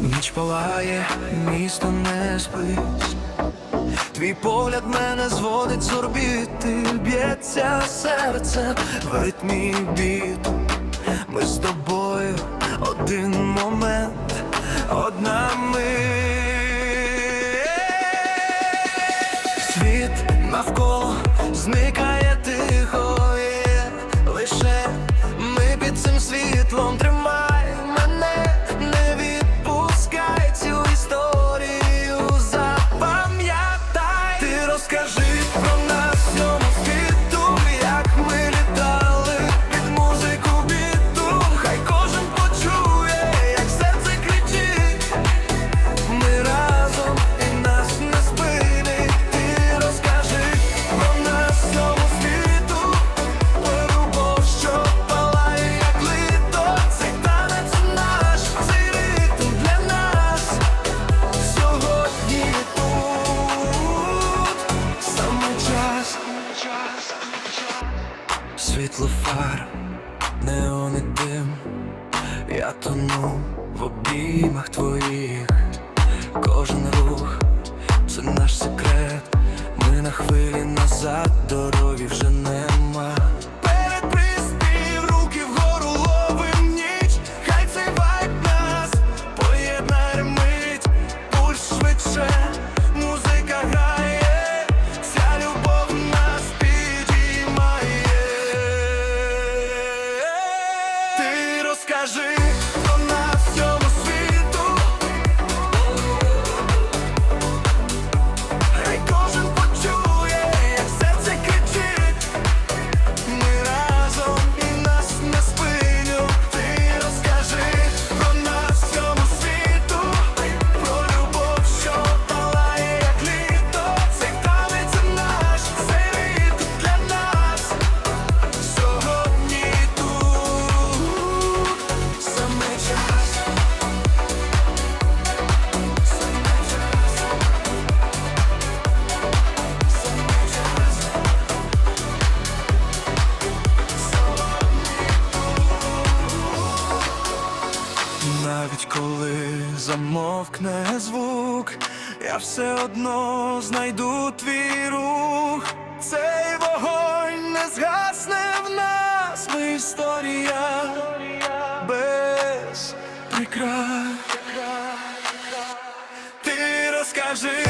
Ніч палає, місто не спить. Твій погляд мене зводить з орбіти, б'ється серце в ритмі біту. Ми з тобою один момент, одна мить. Світ навколо зникає Світло фар, неони дим Я тону в обіймах твоїх Кожен рух це наш секрет. Ми на хвилі назад, дороги вже нема. Ти коли замовкне звук, я все одно знайду твій рух. Цей вогонь не згасне в нас, ми історія без прикрас. Ти розкажи